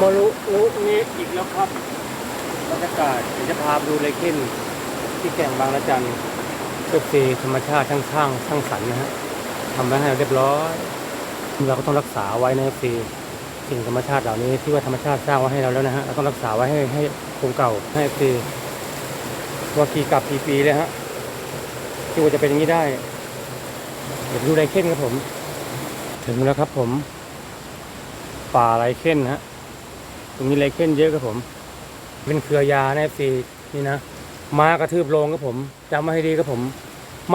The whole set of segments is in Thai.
มาลุลุนี้อีกแล้วครับบรรยากาศเดี๋ยวจะพาดูไรขึ้น ที่แก่งบางละจันเพื่อฟรีธรรมชาติช่างช่างช่างสรรนะฮะทำไว้ให้เรียบร้อยเราก็ต้องรักษาไว้ในฟรีสิ่งธรรมชาติเหล่านี้ที่ว่าธรรมชาติสร้างไว้ให้เราแล้วนะฮะเราต้องรักษาไว้ให้ให้คงเก่าให้ฟรีว่ากี่กับกี่ปีเลยฮะที่ว่าจะเป็นอย่างนี้ได้เดี๋ยวดูไรเข้นครับผม ถึงแล้วครับผม ป่าไรเข้นฮะ ตรงนี้ไรเข้นเยอะครับผม เป็นเครือยาแน่ฟีนี่นะม้ากระทืบโลงครับผมจำมาให้ดีครับผม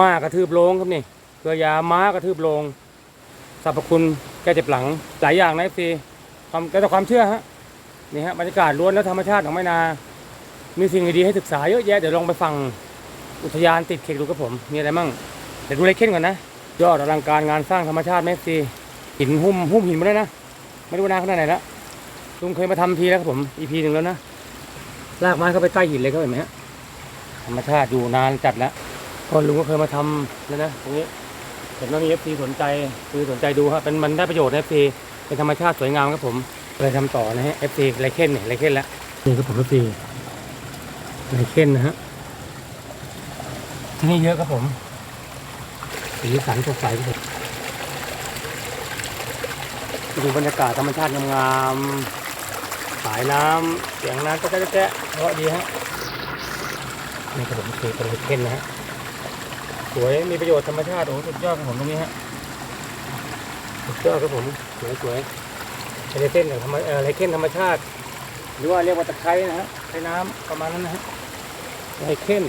ม้ากระทืบโลงครับนี่เครือยาม้ากระทืบโลงสรรพคุณแก้เจ็บหลังหลายอย่างนะฟีความแล้ต่ความเชื่อฮะนี่ฮะบรรยากาศล้วนและธรรมชาติของแม่นา มีสิ่งดีๆให้ศึกษาเยอะแยะเดี๋ยวลองไปฟังอุทยานติดเขตดูครับผม มีอะไรมั่งเดี๋ยวดูไรเข้นก่อนนะยอดอลังการงานสร้างธรรมชาติแมสซีหินหุ้มหุ้มหินมาแล้วยนะ ไม่รู้ว่านานขนาดไหนแล้ว ลุงเคยมาทำทีแล้วครับผมอีพีหนึ่งแล้วนะลากไม้เข้าไปใต้หินเลยเขาเห็นไหมฮะธรรมชาติอยู่นานจัดแล้วก็ลุงก็เคยมาทำแล้วนะตรงนี้เห็นว่ามีเอฟซีสนใจคือสนใจดูครับเป็นมันได้ประโยชน์เอฟซีเป็นธรรมชาติสวยงามครับผมเลยทำต่อนะฮะเอฟซีไรเค้นเนี่ยไรเค้นแล้วนี่ครับผมเอฟซีไรเค้นนะฮะที่นี่เยอะครับผมสีสันสดใสที่สุดดูบรรยากาศธรรมชาติงามๆ สายน้ำเสียงน้ำแจ๊ะแจ๊ะเพราะดีฮะนี่ครับผมคือประเทศนนะฮะสวยมีประโยชน์ธรรมชาติโอ้สุดยอดของผมตรงนี้ฮะสุดยอดครับผมสวยสวยไรเส้นกับธรรมอะไรเส้นธรรมชาติ หรือว่าเรียกว่าตะไคร้นะฮะไคร้น้ำประมาณนั้นนะฮะไรเส้น